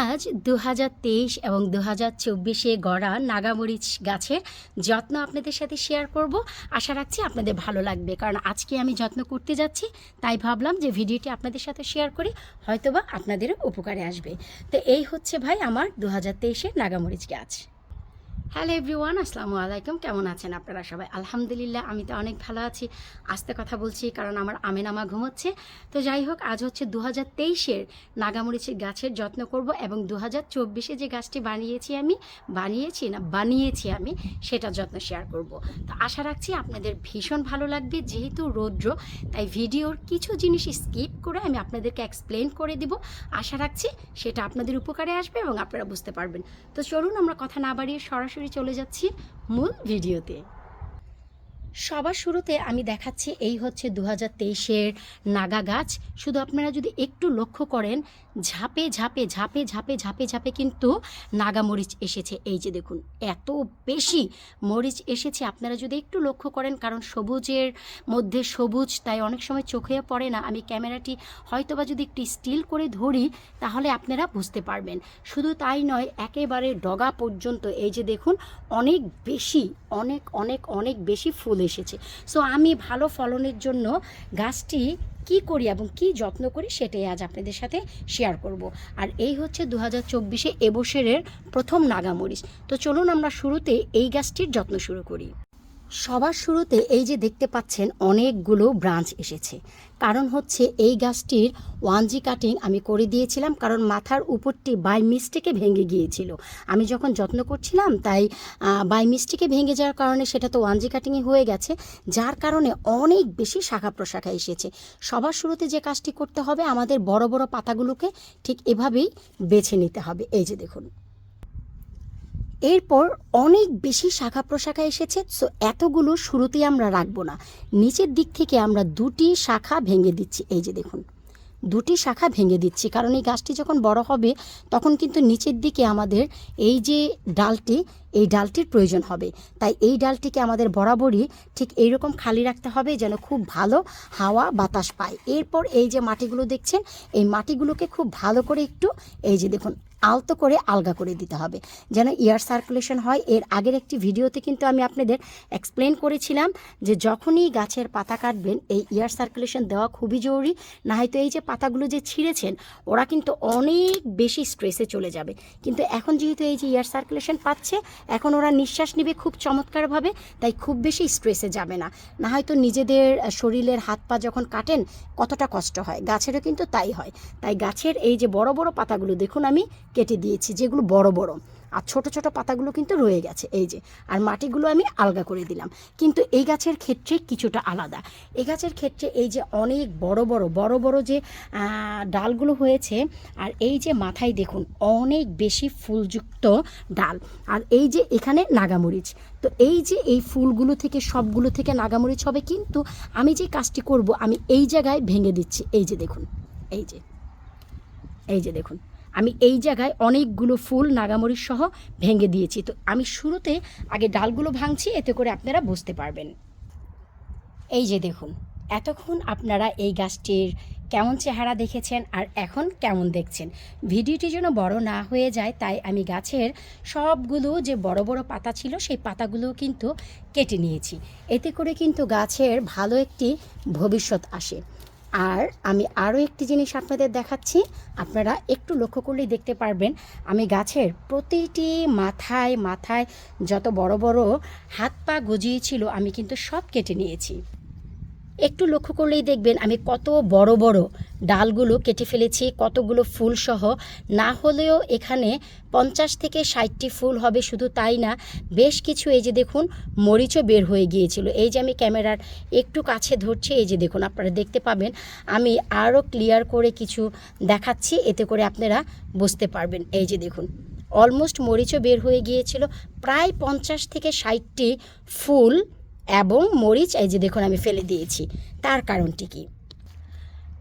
আজ দু হাজার তেইশ এবং দু হাজার চব্বিশে গড়া নাগামরিচ গাছের যত্ন আপনাদের সাথে শেয়ার করব। আশা রাখছি আপনাদের ভালো লাগবে। কারণ আজকে আমি যত্ন করতে যাচ্ছি, তাই ভাবলাম যে ভিডিওটি আপনাদের সাথে শেয়ার করি, হয়তোবা আপনাদেরও উপকারে আসবে। তো এই হচ্ছে ভাই আমার দু হাজার তেইশের নাগামরিচ গাছ। হ্যালো এভরিওয়ান আসসালামু আলাইকুম। কেমন আছেন আপনারা সবাই? আলহামদুলিল্লাহ, আমি তো অনেক ভালো আছি। আস্তে কথা বলছি, কারণ আমার আমেনামা ঘুমোচ্ছে। তো যাই হোক, আজ হচ্ছে দু হাজার তেইশের নাগামরিচের গাছের যত্ন করব এবং দু হাজার চব্বিশে যে গাছটি বানিয়েছি আমি, বানিয়েছি না, বানিয়েছি আমি, সেটা যত্ন শেয়ার করব। তো আশা রাখছি আপনাদের ভীষণ ভালো লাগবে, যেহেতু রৌদ্র, তাই ভিডিওর কিছু জিনিস স্কিপ করে আমি আপনাদেরকে এক্সপ্লেন করে দিব। আশা রাখছি সেটা আপনাদের উপকারে আসবে এবং আপনারা বুঝতে পারবেন। তো চলুন, আমরা কথা না বাড়িয়ে সরাসরি চলে যাচ্ছি মূল ভিডিওতে। সবার শুরুতে আমি দেখাচ্ছি এই হচ্ছে দু হাজার তেইশের নাগা গাছ। শুধু আপনারা যদি একটু লক্ষ্য করেন, ঝাপে ঝাপে ঝাপে ঝাপে ঝাপে ঝাপে কিন্তু নাগা মরিচ এসেছে। এই যে দেখুন, এত বেশি মরিচ এসেছে। আপনারা যদি একটু লক্ষ্য করেন, কারণ সবুজের মধ্যে সবুজ, তাই অনেক সময় চোখে পড়ে না। আমি ক্যামেরাটি হয়তোবা যদি একটু স্টিল করে ধরি, তাহলে আপনারা বুঝতে পারবেন। শুধু তাই নয়, একেবারে ডগা পর্যন্ত। এই যে দেখুন, অনেক বেশি, অনেক অনেক অনেক বেশি ফুল এসেছে। সো আমি ভালো ফলনের জন্য গাছটি কি করি এবং কি যত্ন করি সেটাই আজ আপনাদের সাথে শেয়ার করব। আর এই হচ্ছে দু হাজার চব্বিশে এবছরের প্রথম নাগামরিচ তো চলুন আমরা শুরুতে এই গাছটির যত্ন শুরু করি। সবার শুরুতে এই যে দেখতে পাচ্ছেন অনেকগুলো ব্রাঞ্চ এসেছে। কারণ হচ্ছে এই গাছটির ওয়ান জি কাটিং আমি করে দিয়েছিলাম কারণ মাথার উপরটি বাই মিস্টেকে ভেঙে গিয়েছিল। আমি যখন যত্ন করছিলাম তাই বাই মিস্টেকে ভেঙে যাওয়ার কারণে সেটা তো ওয়ান জি কাটিংয়ে হয়ে গেছে, যার কারণে অনেক বেশি শাখা প্রশাখা এসেছে। সবার শুরুতে যে কাজটি করতে হবে আমাদের বড় বড় পাতাগুলোকে ঠিক এভাবেই বেছে নিতে হবে। এই যে দেখুন। এরপর অনেক বেশি শাখা প্রশাখা এসেছে সো এতগুলো শুরুতেই আমরা রাখব না। নিচের দিক থেকে আমরা দুটি শাখা ভেঙে দিচ্ছি, এই যে দেখুন। দুটি শাখা ভেঙে দিচ্ছি, কারণ এই গাছটি যখন বড় হবে, তখন কিন্তু নিচের দিকে আমাদের এই যে ডালটি, এই ডালটির প্রয়োজন হবে। তাই এই ডালটিকে আমাদের বরাবরই ঠিক এইরকম খালি রাখতে হবে যেন খুব ভালো হাওয়া বাতাস পায়। এরপর এই যে মাটিগুলো দেখছেন, এই মাটিগুলোকে খুব ভালো করে একটু, এই যে দেখুন আলতো করে আলগা করে দিতে হবে। যেন এয়ার সার্কুলেশন হয়। এর আগের একটি ভিডিওতে কিন্তু আমি আপনাদের এক্সপ্লেন করেছিলাম যে যখনই গাছের পাতা কাটবেন, এই এয়ার সার্কুলেশন দেওয়া খুবই জরুরি। না হয়তো এই যে পাতাগুলো যে ছিঁড়েছেন, ওরা কিন্তু অনেক বেশি স্ট্রেসে চলে যাবে। কিন্তু এখন যেহেতু এই যে এয়ার সার্কুলেশন পাচ্ছে, এখন ওরা নিঃশ্বাস নেবে খুব চমৎকারভাবে, তাই খুব বেশি স্ট্রেসে যাবে না। না হয়তো নিজেদের শরীরের হাত পা যখন কাটেন, কতটা কষ্ট হয়। গাছেরও কিন্তু তাই হয়। তাই গাছের এই যে বড় বড় পাতাগুলো, দেখুন আমি কেটে দিয়েছি, যেগুলো বড় বড়। আর ছোট ছোট পাতাগুলো কিন্তু রয়ে গেছে, এই যে। আর মাটিগুলো আমি আলগা করে দিলাম। কিন্তু এই গাছের ক্ষেত্রে কিছুটা আলাদা। এই গাছের ক্ষেত্রে এই যে অনেক বড় বড় বড় বড় যে ডালগুলো হয়েছে, আর এই যে মাথায় দেখুন, অনেক বেশি ফুলযুক্ত ডাল। আর এই যে এখানে নাগামরিচ। তো এই যে এই ফুলগুলো থেকে, সবগুলো থেকে নাগামরিচ হবে কিন্তু আমি যে কাজটি করব, আমি এই জায়গায় ভেঙে দিচ্ছি। এই যে দেখুন, এই যে এই যে দেখুন। আমি এই জায়গায় অনেকগুলো ফুল, নাগামরিচ সহ ভেঙে দিয়েছি। তো আমি শুরুতে আগে ডালগুলো ভাঙছি, এতে করে আপনারা বুঝতে পারবেন। এই যে দেখুন, এতক্ষণ আপনারা এই গাছটির কেমন চেহারা দেখেছেন আর এখন কেমন দেখছেন? ভিডিওটি যেন বড় না হয়ে যায়, তাই আমি গাছের সবগুলো যে বড় বড় পাতা ছিল, সেই পাতাগুলো কিন্তু কেটে নিয়েছি। এতে করে কিন্তু গাছের ভালো একটি ভবিষ্যৎ আসে। আর আমি আরও একটি জিনিস আপনাদের দেখাচ্ছি। আপনারা একটু লক্ষ্য করলেই দেখতে পারবেন, আমি গাছের প্রতিটি মাথায় মাথায় যত বড় বড় হাত পা গজিয়েছিল, আমি কিন্তু সব কেটে নিয়েছি। একটু লক্ষ্য করলেই দেখবেন, আমি কত বড় বড় ডালগুলো কেটে ফেলেছি, কতগুলো ফুল সহ। না হলেও এখানে পঞ্চাশ থেকে ষাটটি ফুল হবে, শুধু তাই না, বেশ কিছু এই যে দেখুন, মরিচও বের হয়ে গিয়েছিল। এই যে আমি ক্যামেরার একটু কাছে ধরছি, এই যে দেখুন, আপনারা দেখতে পাবেন, আমি আরও ক্লিয়ার করে কিছু দেখাচ্ছি, এতে করে আপনারা বুঝতে পারবেন। এই যে দেখুন, অলমোস্ট মরিচও বের হয়ে গিয়েছিল, প্রায় পঞ্চাশ থেকে ষাটটি ফুল এবং মরিচ এই যে দেখুন, আমি ফেলে দিয়েছি। তার কারণটি কি?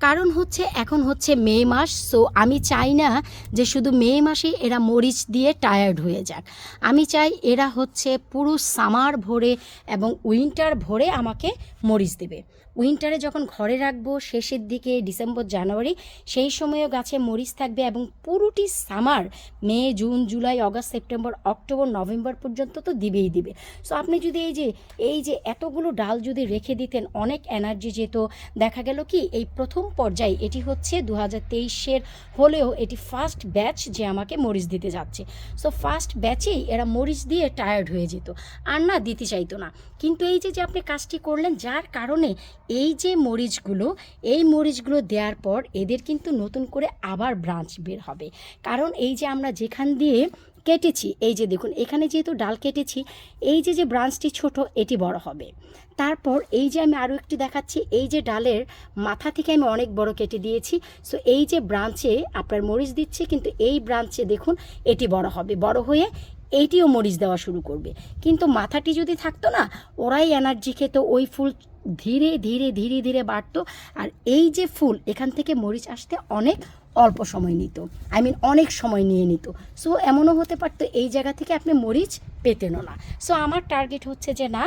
কারণ হচ্ছে এখন হচ্ছে মে মাস সো আমি চাই না যে শুধু মে মাসে এরা মরিচ দিয়ে টায়ার্ড হয়ে যাক। আমি চাই এরা হচ্ছে পুরো সামার ভরে এবং উইন্টার ভরে আমাকে মরিচ দেবে। উইন্টারে যখন ঘরে রাখব, শেষের দিকে ডিসেম্বর, জানুয়ারি, সেই সময়ও গাছে মরিচ থাকবে এবং পুরোটি summer May, June, July August September, October, November পর্যন্ত তো দিবেই দিবে। সো আপনি যদি এই যে এই যে এতগুলো ডাল যদি রেখে দিতেন, অনেক এনার্জি যেত। দেখা গেল কি, এই প্রথম পর্যায়ে এটি হচ্ছে দু হাজার তেইশের হলেও এটি ফার্স্ট ব্যাচ যে আমাকে মরিচ দিতে যাচ্ছে। সো ফার্স্ট ব্যাচেই এরা মরিচ দিয়ে টায়ার্ড হয়ে যেত। আর না, দিতে চাইতো না। কিন্তু এই যে যে আপনি কাজটি করলেন, যার কারণে এই যে মরিচগুলো, এই মরিচগুলো দেওয়ার পর এদের কিন্তু নতুন করে আবার ব্রাঞ্চ বের হবে। কারণ এই যে আমরা যেখান দিয়ে কেটেছি, এই যে দেখুন, এখানে যেহেতু ডাল কেটেছি, এই যে যে ব্রাঞ্চটি ছোট, এটি বড় হবে। তারপর এই যে আমি আরও একটি দেখাচ্ছি, এই যে ডালের মাথা থেকে আমি অনেক বড় কেটে দিয়েছি। সো, এই যে ব্রাঞ্চে আপনার মরিচ দিচ্ছে, কিন্তু এই ব্রাঞ্চে দেখুন, এটি বড় হবে। বড় হয়ে এইটিও মরিচ দেওয়া শুরু করবে। কিন্তু মাথাটি যদি থাকতো না, ওরাই এনার্জি খেত, ওই ফুল ধীরে ধীরে ধীরে ধীরে বাড়তো। আর এই যে ফুল, এখান থেকে মরিচ আসতে অনেক অল্প সময় নিত। আই মিন অনেক সময় নিয়ে নিত। সো এমনও হতে পারতো এই জায়গা থেকে আপনি মরিচ পেতেনও না। সো আমার টার্গেট হচ্ছে যে না,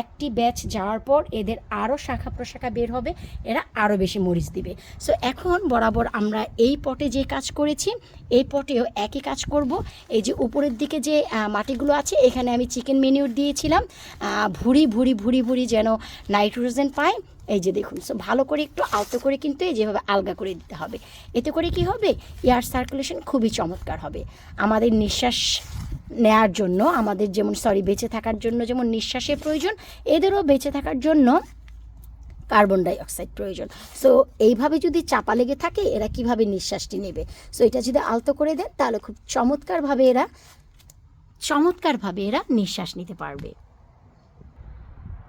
একটি ব্যাচ যাওয়ার পর এদের আরও শাখা প্রশাখা বের হবে, এরা আরও বেশি মরিচ দিবে। সো এখন বরাবর আমরা এই পটে যে কাজ করেছি, এই পটেও একই কাজ করব। এই যে উপরের দিকে যে মাটিগুলো আছে, এখানে আমি চিকেন মেনিউর দিয়েছিলাম। ভুড়ি ভুড়ি ভুড়ি ভুড়ি যেন নাইট্রোজেন পায়। এই যে দেখুন সো ভালো করে একটু আলতো করে কিন্তু এই যেভাবে আলগা করে দিতে হবে। এতে করে কি হবে? এয়ার সার্কুলেশন খুবই চমৎকার হবে। আমাদের নিঃশ্বাস নেয়ার জন্য, আমাদের যেমন সরি বেঁচে থাকার জন্য যেমন নিঃশ্বাসের প্রয়োজন, এদেরও বেঁচে থাকার জন্য কার্বন ডাইঅক্সাইড প্রয়োজন। সো এইভাবে যদি চাপা লেগে থাকে, এরা কীভাবে নিঃশ্বাসটি নেবে? সো এটা যদি আলতো করে দেন, তাহলে খুব চমৎকারভাবে এরা চমৎকারভাবে এরা নিঃশ্বাস নিতে পারবে।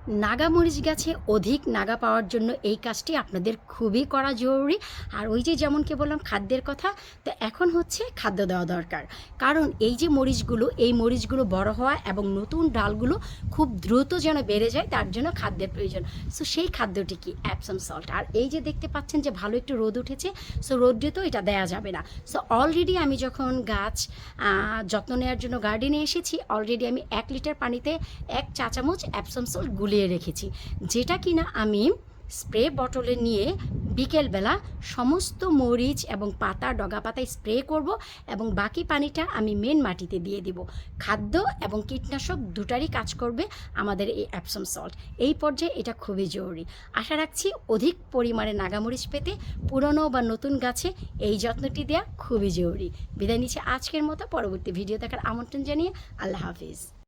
নাগা মরিচ গাছে অধিক নাগা পাওয়ার জন্য এই কাজটি আপনাদের খুবই করা জরুরি। আর ওই যে যেমনকে বললাম খাদ্যের কথা, তো এখন হচ্ছে খাদ্য দেওয়া দরকার। কারণ এই যে মরিচগুলো, এই মরিচগুলো বড় হওয়া এবং নতুন ডালগুলো খুব দ্রুত যেন বেড়ে যায়, তার জন্য খাদ্যের প্রয়োজন। সো সেই খাদ্যটি কি? অ্যাপসম সল্ট আর এই যে দেখতে পাচ্ছেন যে ভালো একটু রোদ উঠেছে, সো রোদ্রে তো এটা দেয়া যাবে না। সো অলরেডি আমি যখন গাছ যত্ন নেওয়ার জন্য গার্ডেনে এসেছি অলরেডি আমি এক লিটার পানিতে এক চা চামচ অ্যাপসম সল্ট গুলিয়ে রেখেছি। যেটা কিনা আমি স্প্রে বটলে নিয়ে বিকেলবেলা সমস্ত মরিচ এবং পাতা ডগা পাতায় স্প্রে করব এবং বাকি পানিটা আমি মেন মাটিতে দিয়ে দিব। খাদ্য এবং কীটনাশক দুটারই কাজ করবে আমাদের এই অ্যাপসম সল্ট এই পর্যায়ে এটা খুবই জরুরি। আশা রাখছি অধিক পরিমাণে নাগামরিচ পেতে পুরনো বা নতুন গাছে এই যত্নটি দেওয়া খুবই জরুরি। বিদায় নিচ্ছে আজকের মতো। পরবর্তী ভিডিও দেখার আমন্ত্রণ জানিয়ে আল্লাহ হাফিজ।